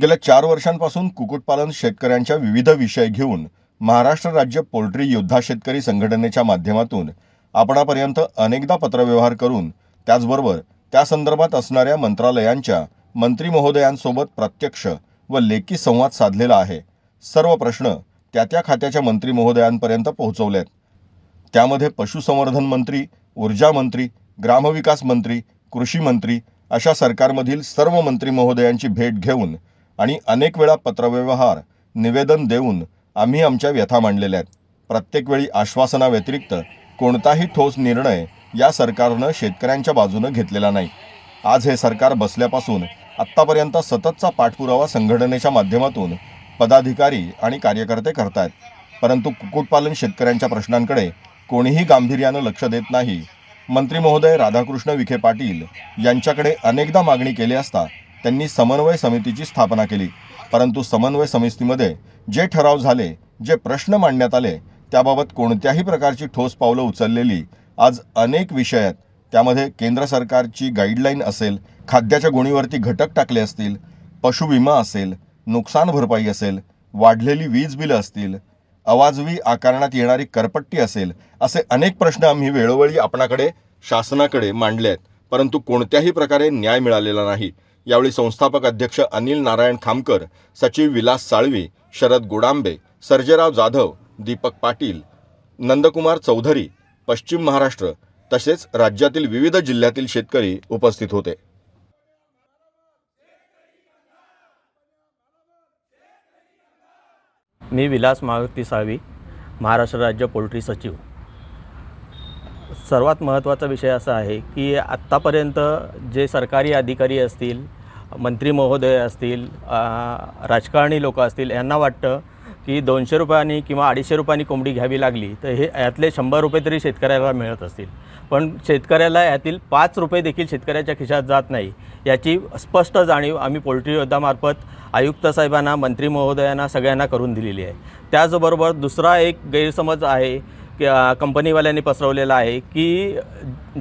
गेल्या चार वर्षांपासून कुक्कुटपालन शेतकऱ्यांच्या विविध विषय घेऊन महाराष्ट्र राज्य पोल्ट्री योद्धा शेतकरी संघटनेच्या माध्यमातून आपणापर्यंत अनेकदा पत्रव्यवहार करून त्याचबरोबर त्या संदर्भात असणाऱ्या मंत्रालयांच्या मंत्री महोदयांसोबत प्रत्यक्ष व लेखी संवाद साधलेला आहे. सर्व प्रश्न त्या त्या खात्याच्या मंत्री महोदयांपर्यंत पोहोचवलेत. त्यामध्ये पशुसंवर्धन मंत्री ऊर्जा मंत्री ग्रामविकास मंत्री कृषी मंत्री अशा सरकारमधील सर्व मंत्री महोदयांची भेट घेऊन आणि अनेक वेळा पत्रव्यवहार निवेदन देऊन आम्ही आमच्या व्यथा मांडलेल्या आहेत. प्रत्येक वेळी आश्वासनाव्यतिरिक्त कोणताही ठोस निर्णय या सरकारनं शेतकऱ्यांच्या बाजूनं घेतलेला नाही. आज हे सरकार बसल्यापासून आत्तापर्यंत सततचा पाठपुरावा संघटनेच्या माध्यमातून पदाधिकारी आणि कार्यकर्ते करतायत. परंतु कुक्कुटपालन शेतकऱ्यांच्या प्रश्नांकडे कोणीही गांभीर्यानं लक्ष देत नाही. मंत्री महोदय राधाकृष्ण विखे पाटील यांच्याकडे अनेकदा मागणी केली असता त्यांनी समन्वय समितीची स्थापना केली. परंतु समन्वय समितीमध्ये जे ठराव झाले जे प्रश्न मांडण्यात आले त्याबाबत कोणत्याही प्रकारची ठोस पावलं उचललेली आज अनेक विषय आहेत. त्यामध्ये केंद्र सरकारची गाईडलाईन असेल खाद्याच्या गुणीवरती घटक टाकले असतील पशुविमा असेल नुकसान भरपाई असेल वाढलेली वीज बिलं असतील अवाजवी आकारण्यात येणारी करपट्टी असेल असे अनेक प्रश्न आम्ही वेळोवेळी आपणाकडे शासनाकडे मांडले आहेत. परंतु कोणत्याही प्रकारे न्याय मिळालेला नाही. यावेळी संस्थापक अध्यक्ष अनिल नारायण खामकर सचिव विलास साळवी शरद गोडांबे सर्जेराव जाधव दीपक पाटील नंदकुमार चौधरी पश्चिम महाराष्ट्र तसेच राज्यातील विविध जिल्ह्यातील शेतकरी उपस्थित होते. मी विलास मारुती साळवी महाराष्ट्र राज्य पोल्ट्री सचिव. सर्वात महत्त्वाचा विषय असा आहे की आत्तापर्यंत जे सरकारी अधिकारी असतील मंत्री महोदय असतील राजकारणी लोक असतील यांना वाटतं की दोनशे रुपयांनी किंवा अडीचशे रुपयांनी कोंबडी घ्यावी लागली तर हे यातले शंभर रुपये तरी शेतकऱ्याला मिळत असतील. पण शेतकऱ्याला यातील पाच रुपये देखील शेतकऱ्याच्या खिशात जात नाही याची स्पष्ट जाणीव आम्ही पोल्ट्री योद्धामार्फत आयुक्त साहेबांना मंत्री महोदयांना सगळ्यांना करून दिलेली आहे. त्याचबरोबर दुसरा एक गैरसमज आहे कंपनीवाल्यांनी पसरवलेला आहे की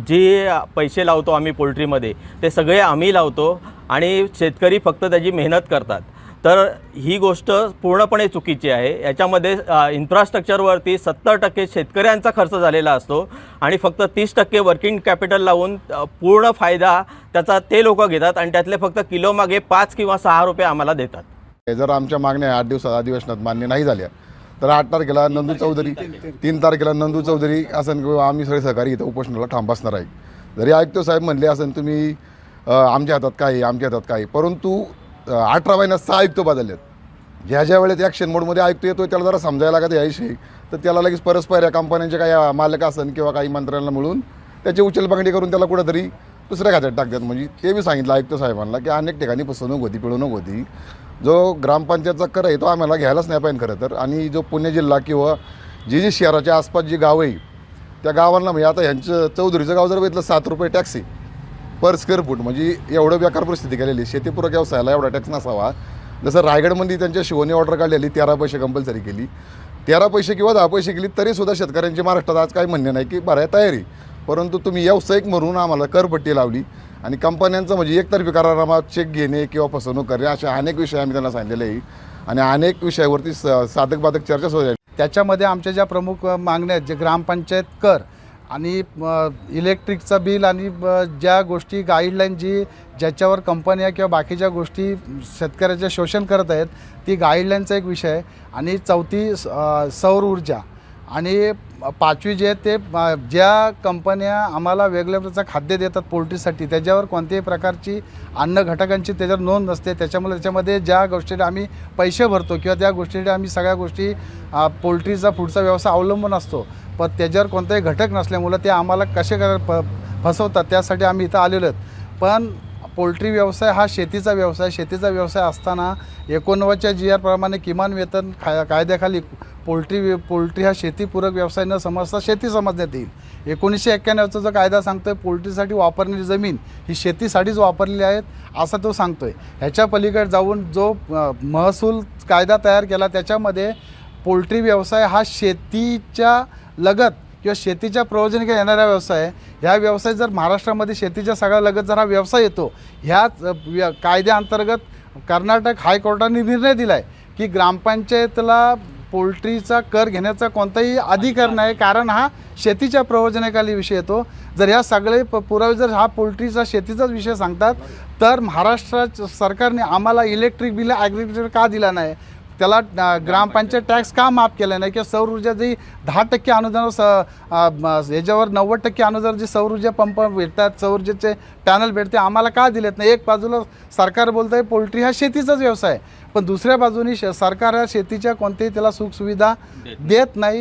जे पैसे लावतो आम्ही पोल्ट्रीमध्ये ते सगळे आम्ही लावतो आणि शेतकरी फक्त त्याची मेहनत करतात. तर ही गोष्ट पूर्णपणे चुकीची आहे. याच्यामध्ये इन्फ्रास्ट्रक्चरवरती सत्तर टक्के शेतकऱ्यांचा खर्च झालेला असतो आणि फक्त तीस टक्के वर्किंग कॅपिटल लावून पूर्ण फायदा त्याचा ते लोक घेतात आणि त्यातले फक्त किलोमागे पाच किंवा सहा रुपये आम्हाला देतात. हे जर आमच्या मागण्या आठ दिवसात अधिवेशनात मान्य नाही झाल्या तर आठ तारखेला नंदू चौधरी. तीन तारखेला. नंदू चौधरी असं किंवा आम्ही सगळे सहकारी इथं उपोषणाला ठाम बसणार आहे. जरी आयुक्त साहेब म्हणले असन तुम्ही आमच्या हातात काय आहे, आमच्या हातात काय. परंतु अठरा महिन्यात सहा आयुक्त बदललेत. ज्या ज्या वेळेस ॲक्शन मोडमध्ये आयुक्त येतो त्याला जरा समजायला लागत याविषयी. तर त्याला लगेच परस्पर या कंपन्यांचे काही मालक असन किंवा काही मंत्र्यांना मिळून त्याची उचलबांगडी करून त्याला कुठंतरी दुसऱ्या खात्यात टाकतात. म्हणजे ते बी सांगितलं आयुक्त साहेबांना की अनेक ठिकाणी फसवणूक होती पिळवणूक होती. जो ग्रामपंचायतचा कर आहे तो आम्हाला घ्यायलाच नाही पाहिजे खरं तर. आणि जो पुणे जिल्हा किंवा जी जी शहराच्या आसपास जी गावं आहे त्या गावांना म्हणजे आता ह्यांचं चौधरीचं गाव जर बघितलं सात रुपये टॅक्स आहे पर स्क्वेअर फूट म्हणजे एवढं बेकार परिस्थिती केलेली शेतीपूरक व्यवसायाला एवढा टॅक्स नसावा. जसं रायगडमध्ये त्यांच्या शिवणी ऑर्डर काढलेली तेरा पैसे कंपल्सरी केली. तेरा पैसे किंवा दहा पैसे केली तरीसुद्धा शेतकऱ्यांची महाराष्ट्रात आज काही म्हणणे नाही की बऱ्या तयारी परंतु तुम्ही व्यावसायिक म्हणून आम्हाला करपट्टी लावली. आणि कंपन्यांचं म्हणजे एकतर्फी करारामा चेक घेणे किंवा फसवणूक करणे असे अनेक विषय आम्ही त्यांना सांगितलेले आहे. आणि अनेक विषयावरती स साधक बाधक चर्चा सुरू झाली. त्याच्यामध्ये आमच्या ज्या प्रमुख मागण्या आहेत जे ग्रामपंचायत कर आणि इलेक्ट्रिकचं बिल आणि ज्या गोष्टी गाईडलाईन जी ज्याच्यावर कंपन्या किंवा बाकीच्या गोष्टी शेतकऱ्याचे शोषण करत आहेत ती गाईडलाईनचा एक विषय आहे. आणि चौथी स- सौर ऊर्जा. आणि पाचवी जे आहे ते ज्या कंपन्या आम्हाला वेगवेगळ्या प्रकारचं खाद्य देतात पोल्ट्रीसाठी त्याच्यावर कोणत्याही प्रकारची अन्न घटकांची त्याच्यावर नोंद नसते. त्याच्यामुळे त्याच्यामध्ये ज्या गोष्टीला आम्ही पैसे भरतो किंवा त्या गोष्टीला आम्ही सगळ्या गोष्टी पोल्ट्रीचा पुढचा व्यवसाय अवलंबून असतो. पण त्याच्यावर कोणताही घटक नसल्यामुळं ते आम्हाला कसे कर प फसवतात त्यासाठी आम्ही इथं आलेलो आहेत. पण पोल्ट्री व्यवसाय हा शेतीचा व्यवसाय. शेतीचा व्यवसाय असताना एकोणनव्वदच्या जी आरप्रमाणे किमान वेतन खा कायद्याखाली पोल्ट्री पोल्ट्री हा शेतीपूरक व्यवसाय न समजता शेती समजण्यात येईल एकोणीसशे एक्क्याण्णवचा जो कायदा सांगतोय पोल्ट्रीसाठी वापरलेली जमीन ही शेतीसाठीच वापरलेली आहेत असा तो सांगतोय ह्याच्या पलीकडे जाऊन जो महसूल कायदा तयार केला त्याच्यामध्ये पोल्ट्री व्यवसाय हा शेतीच्या लगत किंवा शेतीच्या प्रयोजनिक येणारा व्यवसाय आहे. ह्या व्यवसाय जर महाराष्ट्रामध्ये शेतीच्या सगळ्या लगत जर हा व्यवसाय येतो ह्याच कायद्याअंतर्गत कर्नाटक हायकोर्टाने निर्णय दिला आहे की ग्रामपंचायतला पोल्ट्रीचा कर घेण्याचा कोणताही अधिकार नाही. कारण हा शेतीच्या प्रवचनाखाली विषय येतो. जर ह्या सगळे प पुरावे जर हा पोल्ट्रीचा शेतीचाच विषय सांगतात तर महाराष्ट्र सरकारने आम्हाला इलेक्ट्रिक बिल ॲग्रिकल्चर का दिला नाही? त्याला ग्रामपंचायत टॅक्स का माफ केला नाही किंवा सौर ऊर्जा जी दहा टक्के अनुदान स याच्यावर नव्वद टक्के अनुदान जे सौर ऊर्जा पंप भेटतात सौर ऊर्जेचे पॅनल भेटते आम्हाला का दिलेत नाही? एक बाजूला सरकार बोलतं आहे पोल्ट्री हा शेतीचाच व्यवसाय आहे. पण दुसऱ्या बाजूनी श सरकार हा शेतीच्या कोणत्याही त्याला सुखसुविधा देत नाही.